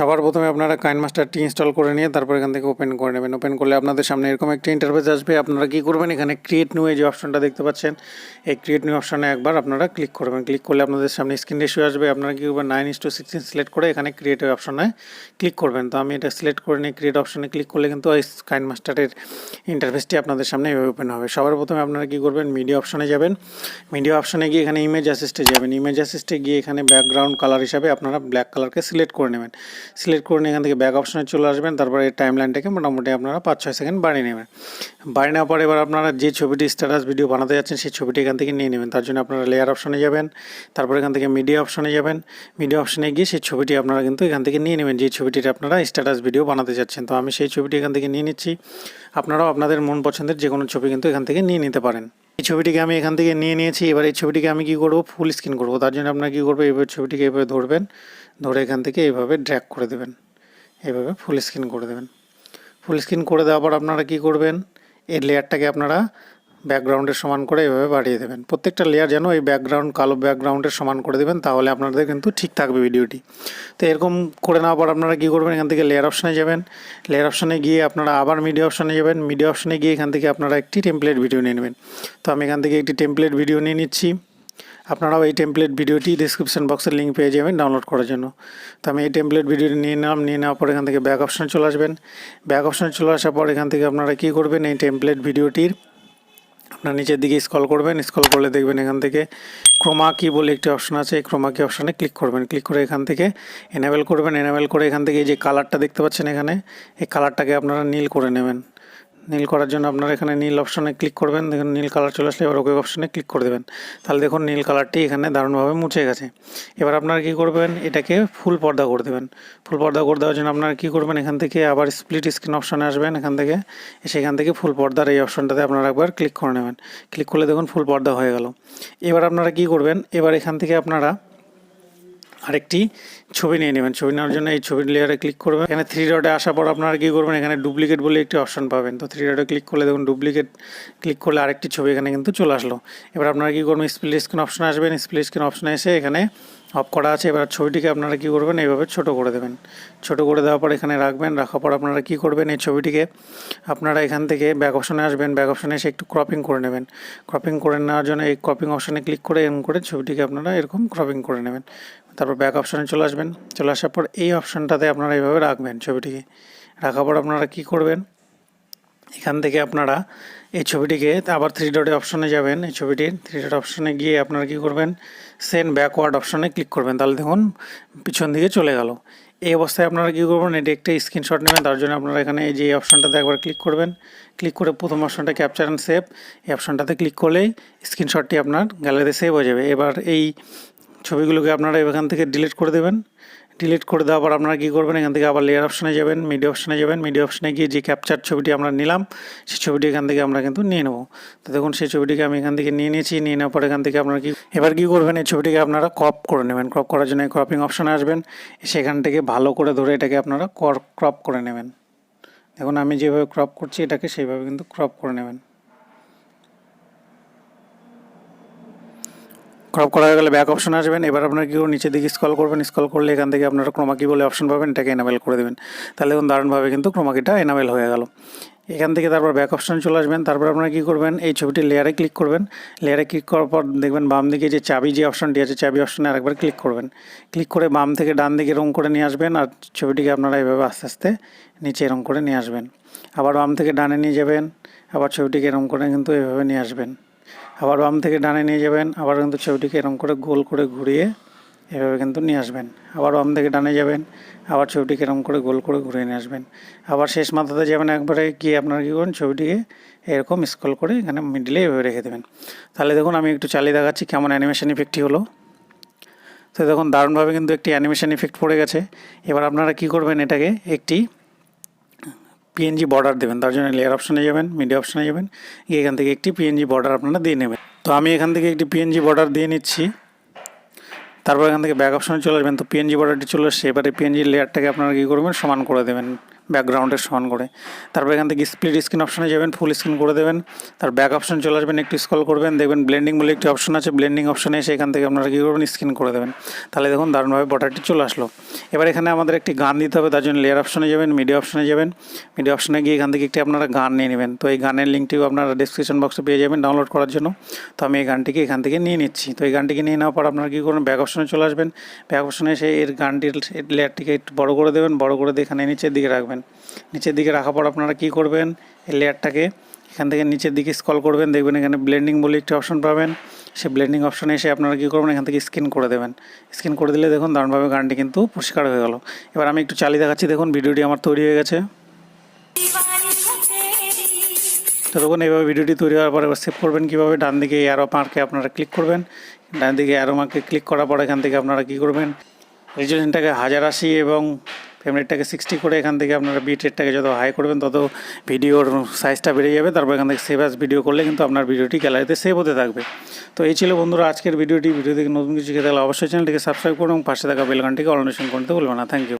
সবার প্রথমে আপনারা কাইন মাস্টারটি ইনস্টল করে নিয়ে তারপর এখান থেকে ওপেন করে নেবেন। ওপেন করলে আপনাদের সামনে এরকম একটি ইন্টারফেস আসবে। আপনারা কী করবেন? এখানে ক্রিয়েট নিউ এই যে অপশনটা দেখতে পাচ্ছেন। এই ক্রিয়েট নিউ অপশনে একবার আপনারা ক্লিক করবেন। ক্লিক করলে আপনাদের সামনে স্ক্রিন রেশিও আসবে। আপনারা কী করবেন? Nine is two sixteen select করে এখানে ক্রিয়েট অপশনে ক্লিক করবেন। তো আমি এটা সিলেক্ট করে নিয়ে ক্রিয়েট অপশনে ক্লিক করলে কিন্তু কাইন মাস্টারের ইন্টারফেসটি আপনাদের সামনে ওপেন হবে। সবার প্রথমে আপনারা কী করবেন? মিডিয়া অপশনে যাবেন। মিডিয়া অপশনে গিয়ে এখানে ইমেজ অ্যাসিস্টে যাবেন। ইমেজ অ্যাসিস্টে গিয়ে এখানে ব্যাকগ্রাউন্ড কালার হিসাবে আপনারা ব্ল্যাক কালারকে সিলেক্ট করে নেবেন। সিলেক্ট করে নিয়ে এখান থেকে ব্যাক অপশনে চলে আসবেন, তারপরে এই টাইম লাইনটাকে মোটামুটি আপনারা পাঁচ ছয় সেকেন্ড বাড়িয়ে নেবেন। বাড়িয়ে নেওয়ার পরে এবার আপনারা যে ছবিটি স্ট্যাটাস ভিডিও বানাতে যাচ্ছেন, সেই ছবিটি এখান থেকে নিয়ে নেবেন। তার জন্য আপনারা লেয়ার অপশনে যাবেন, তারপর এখান থেকে মিডিয়া অপশনে যাবেন। মিডিয়া অপশনে গিয়ে সেই ছবিটি আপনারা কিন্তু এখান থেকে নিয়ে নেবেন, যে ছবিটির আপনারা স্ট্যাটাস ভিডিও বানাতে যাচ্ছেন। তো আমি সেই ছবিটি এখান থেকে নিয়ে নিচ্ছি। আপনারাও আপনাদের মন পছন্দের যে কোনো ছবি কিন্তু এখান থেকে নিয়ে নিতে পারেন। এই ছবিটিকে আমি এখান থেকে নিয়ে নিয়েছি। এবার এই ছবিটিকে আমি কী করব? ফুল স্ক্রিন করব। তার জন্য আপনার কী করব এবার ছবিটিকে এভাবে ধরবেন। ধরে এখান থেকে এইভাবে ড্র্যাক করে দেবেন। এভাবে ফুল স্ক্রিন করে দেবেন। ফুল স্ক্রিন করে দেওয়ার পর আপনারা কী করবেন? এর লেয়ারটাকে আপনারা ব্যাকগ্রাউন্ডের সমান করে এভাবে বাড়িয়ে দেবেন। প্রত্যেকটা লেয়ার যেন এই ব্যাকগ্রাউন্ড, কালো ব্যাকগ্রাউন্ডের সমান করে দেবেন, তাহলে আপনাদের কিন্তু ঠিক থাকবে ভিডিওটি। তো এরকম করে নেওয়ার পর আপনারা কী করবেন? এখান থেকে লেয়ার অপশানে যাবেন। লেয়ার অপশানে গিয়ে আপনারা আবার মিডিয়া অপশানে যাবেন। মিডিয়া অপশানে গিয়ে এখান থেকে আপনারা একটি টেমপ্লেট ভিডিও নিয়ে নেবেন। তো আমি এখান থেকে একটি টেমপ্লেট ভিডিও নিয়ে নিচ্ছি। আপনারাও এই টেমপ্লেট ভিডিওটি ডিসক্রিপশন বক্সের লিঙ্ক পেয়ে যাবেন ডাউনলোড করার জন্য। তো আমি এই টেমপ্লেট ভিডিওটি নিয়ে নিলাম। নিয়ে নেওয়ার পর এখান থেকে ব্যাক অপশানে চলে আসবেন। ব্যাক অপশানে চলে আসার পর এখান থেকে আপনারা কী করবেন? এই টেমপ্লেট ভিডিওটির আপনার নিচের দিকে স্কল করবেন স্কল করলে দেখবেন এখান থেকে ক্রোমা কি বলে একটি অপশন আছে, এই ক্রোমা কি অপশানে ক্লিক করবেন। ক্লিক করে এখান থেকে এনাবেল করবেন এনাবেল করে এখান থেকে যে কালারটা দেখতে পাচ্ছেন এখানে, এই কালারটাকে আপনারা নীল করে নেবেন। নীল করার জন্য আপনারা এখানে নীল অপশনে ক্লিক করবেন, দেখুন নীল কালার চলে আসলে এবার ওকে অপশনে ক্লিক করে দেবেন। তাহলে দেখুন নীল কালারটি এখানে দারুণভাবে মুছে গেছে। এবার আপনারা কী করবেন, এটাকে ফুল পর্দা করে দেবেন। ফুল পর্দা করে দেওয়ার জন্য আপনারা কী করবেন, এখান থেকে আবার স্প্লিট স্ক্রিন অপশনে আসবেন, এখান থেকে সেখান থেকে ফুল পর্দার এই অপশনটাতে আপনারা একবার ক্লিক করে নেবেন। ক্লিক করলে দেখুন ফুল পর্দা হয়ে গেল। এবার আপনারা কী করবেন, এবার এখান থেকে আপনারা আরেকটি ছবি নিয়ে নেবেন। ছবি নেওয়ার জন্য এই ছবির লেয়ারে ক্লিক করবেন। এখানে থ্রি ডটে আসার পর আপনারা কী করবেন? এখানে ডুপ্লিকেট বলে একটি অপশন পাবেন। তো থ্রি ডটে ক্লিক করলে দেখুন ডুপ্লিকেট ক্লিক করলে আরেকটি ছবি এখানে কিন্তু চলে আসলো। এবার আপনারা কী করবেন? স্প্লিট স্ক্রিন অপশন আসবেন স্প্লিট স্ক্রিন অপশনে এসে এখানে অফ করা আছে, এবার ছবিটিকে আপনারা কী করবেন, এইভাবে ছোট করে দেবেন। ছোট করে দেওয়ার পর এখানে রাখবেন, রাখার পর আপনারা কী করবেন, এই ছবিটিকে আপনারা এখান থেকে ব্যাক অপশনে আসবেন ব্যাক অপশনে এসে একটু ক্রপিং করে নেবেন। ক্রপিং করে নেওয়ার জন্য এই ক্রপিং অপশনে ক্লিক করে এরকম করে ছবিটিকে আপনারা এরকম ক্রপিং করে নেবেন। তারপর ব্যাক অপশনে চলে আসবেন। চলে আসার পর এই অপশানটাতে আপনারা এইভাবে রাখবেন ছবিটিকে। রাখার পর আপনারা কী করবেন এখান থেকে আপনারা এই ছবিটিকে আবার থ্রি ডটে অপশনে যাবেন। এই ছবিটির থ্রি ডট অপশনে গিয়ে আপনারা কী করবেন? সেন ব্যাকওয়ার্ড অপশনে ক্লিক করবেন। তাহলে দেখুন, পিছন দিকে চলে গেল। এই অবস্থায় আপনারা কী করবেন? এটি একটা স্ক্রিনশট নেবেন। তার জন্য আপনারা এখানে এই যে অপশনটাতে একবার ক্লিক করবেন। ক্লিক করে প্রথম অপশনটা ক্যাপচার অ্যান্ড সেভ এই অপশনটাতে ক্লিক করলেই স্ক্রিনশটটি আপনার গ্যালারিতে সেভ হয়ে যাবে। এবার এই ছবিগুলোকে আপনারা এখান থেকে ডিলিট করে দেবেন। ডিলিট করে দেওয়ার পর আপনারা কী করবেন? এখান থেকে আবার লেয়ার অপশানে যাবেন মিডিয়া অপশনে যাবেন। মিডিয়া অপশনে গিয়ে যে ক্যাপচার ছবিটি আমরা নিলাম, সেই ছবিটি এখান থেকে আমরা কিন্তু নিয়ে নেব। তো দেখুন, সেই ছবিটিকে আমি এখান থেকে নিয়ে নিয়েছি, নিয়ে নেওয়ার পর এখান থেকে আপনারা কি এবার কী করবেন? এই ছবিটিকে আপনারা ক্রপ করে নেবেন। ক্রপ করার জন্য ক্রপিং অপশনে আসবেন। সেখান থেকে ভালো করে ধরে এটাকে আপনারা ক্রপ করে নেবেন। দেখুন, আমি যেভাবে ক্রপ করছি, এটাকে সেইভাবে কিন্তু ক্রপ করে নেবেন। ক্রপ করা হয়ে গেলে ব্যাক অপশন আসবেন। এবার আপনারা কী করবেন নিচের দিকে স্কল করবেন স্কল করলে এখান থেকে আপনারা ক্রোমাকি বলে অপশন পাবেন, এটাকে এনাবেল করে দেবেন। তাহলে দেখুন দারুণভাবে কিন্তু ক্রোমাকিটা এনাবেল হয়ে গেল। এখান থেকে তারপর ব্যাক অপশন চলে আসবেন। তারপর আপনারা কী করবেন, এই ছবিটি লেয়ারে ক্লিক করবেন। লেয়ারে ক্লিক করার পর দেখবেন বাম দিকে যে চাবি যে অপশনটি আছে, চাবি অপশনে আরেকবার ক্লিক করবেন। ক্লিক করে বাম থেকে ডান দিকে রং করে নিয়ে আসবেন আর ছবিটিকে আপনারা এভাবে আস্তে আস্তে নিচে রং করে নিয়ে আসবেন। আবার বাম থেকে ডানে নিয়ে যাবেন, আবার ছবিটিকে এরম করে কিন্তু এভাবে নিয়ে আসবেন। আবার বাম থেকে ডানে নিয়ে যাবেন, আবার কিন্তু ছবিটিকে এরকম করে গোল করে ঘুরিয়ে এভাবে কিন্তু নিয়ে আসবেন। আবার বাম থেকে ডানে যাবেন, আবার ছবিটিকে এরকম করে গোল করে ঘুরিয়ে নিয়ে আসবেন। আবার শেষ মাথাতে যাবেন একবারে গিয়ে আপনারা কী করবেন ছবিটিকে এরকম স্ক্রল করে এখানে মিডলে এভাবে রেখে দেবেন। তাহলে দেখুন, আমি একটু চালিয়ে দেখাচ্ছি কেমন অ্যানিমেশন ইফেক্টটি হলো। তো দেখুন, দারুণভাবে কিন্তু একটি অ্যানিমেশন ইফেক্ট পড়ে গেছে। এবার আপনারা কী করবেন এটাকে, একটি পিএনজি বর্ডার দেবেন, তার জন্য লেয়ার অপশানে যাবেন মিডিয়া অপশানে যাবেন, গিয়ে এখান থেকে একটি পিএনজি বর্ডার আপনারা দিয়ে নেবেন। তো আমি এখান থেকে একটি পিএনজি বর্ডার দিয়ে নিচ্ছি। তারপর এখান থেকে ব্যাক অপশানে চলে আসবেন, তো পিএনজি বর্ডারটি চলে আসছে, এবারে পিএনজি লেয়ারটাকে আপনারা কী করবেন, সমান করে দেবেন। ব্যাকগ্রাউন্ডের সমান করে। তারপর এখান থেকে স্প্লিট স্ক্রিন অপশনে যাবেন ফুল স্ক্রিন করে দেবেন। তার ব্যাক অপশন চলে আসবেন, একটু স্কল করবেন, দেখবেন ব্লেন্ডিং বলে একটি অপশন আছে ব্লেন্ডিং অপশনে এসে এখান থেকে আপনারা কী করবেন স্ক্রিন করে দেবেন। তাহলে দেখুন দারুণভাবে বর্ডারটি চলে আসলো। এবার এখানে আমাদের একটি গান দিতে হবে, তার জন্য লেয়ার অপশনে যাবেন মিডিয়া অপশনে যাবেন। মিডিয়া অপশনে গিয়ে এখান থেকে একটি আপনারা গান নিয়ে নেবেন। তো এই গানের লিঙ্কটিও আপনারা ডিসক্রিপশন বক্সে পেয়ে যাবেন ডাউনলোড করার জন্য। তো আমি এই গানটিকে এখান থেকে নিয়ে নিচ্ছি। তো এই গানটিকে নিয়ে নেওয়ার পর আপনারা কী করবেন ব্যাক অপশনে চলে আসবেন। ব্যাক অপশনে এসে এর গানটির লেয়ারটিকে একটু বড় করে দেবেন, বড় করে দিয়ে এখানে নিচের দিকে রাখবেন। নিচের দিকে রাখার পর আপনারা কী করবেন? এই লেয়ারটাকে এখান থেকে নিচের দিকে স্কল করবেন, দেখবেন এখানে ব্লেন্ডিং বলে একটি অপশন পাবেন। সে ব্লেন্ডিং অপশনে এসে আপনারা কী করবেন? এখান থেকে স্ক্রিন করে দেবেন। স্ক্রিন করে দিলে দেখুন দারুণভাবে গানটি কিন্তু পরিষ্কার হয়ে গেল। এবার আমি একটু চালিয়ে দেখাচ্ছি, দেখুন ভিডিওটি আমার তৈরি হয়ে গেছে। তো দেখুন, এইভাবে ভিডিওটি তৈরি হওয়ার পর এবার সেভ করবেন কীভাবে? ডান দিকে অ্যারো মার্কে আপনারা ক্লিক করবেন। ডান দিকে অ্যারো মার্কে ক্লিক করার পর এখান থেকে আপনারা কী করবেন? রেজুলেশনটাকে হাজার আশি এবং ফ্রেম রেটটাকে সিক্সটি করে এখান থেকে আপনারা বিট রেটটাকে যত হাই করবেন, তত ভিডিওর সাইজটা বেড়ে যাবে। তারপর এখান থেকে সেভ অ্যাস ভিডিও করলে কিন্তু আপনার ভিডিওটি গ্যালারিতে সেভ হতে থাকবে। তো এই ছিল বন্ধুরা আজকের ভিডিওটি ভিডিও থেকে নতুন কিছু শিখে থাকলে অবশ্যই চ্যানেলটিকে সাবস্ক্রাইব করুন এবং পাশে থাকা বেলকানটিকে অলনেশন করতে ভুলবেন না। Thank you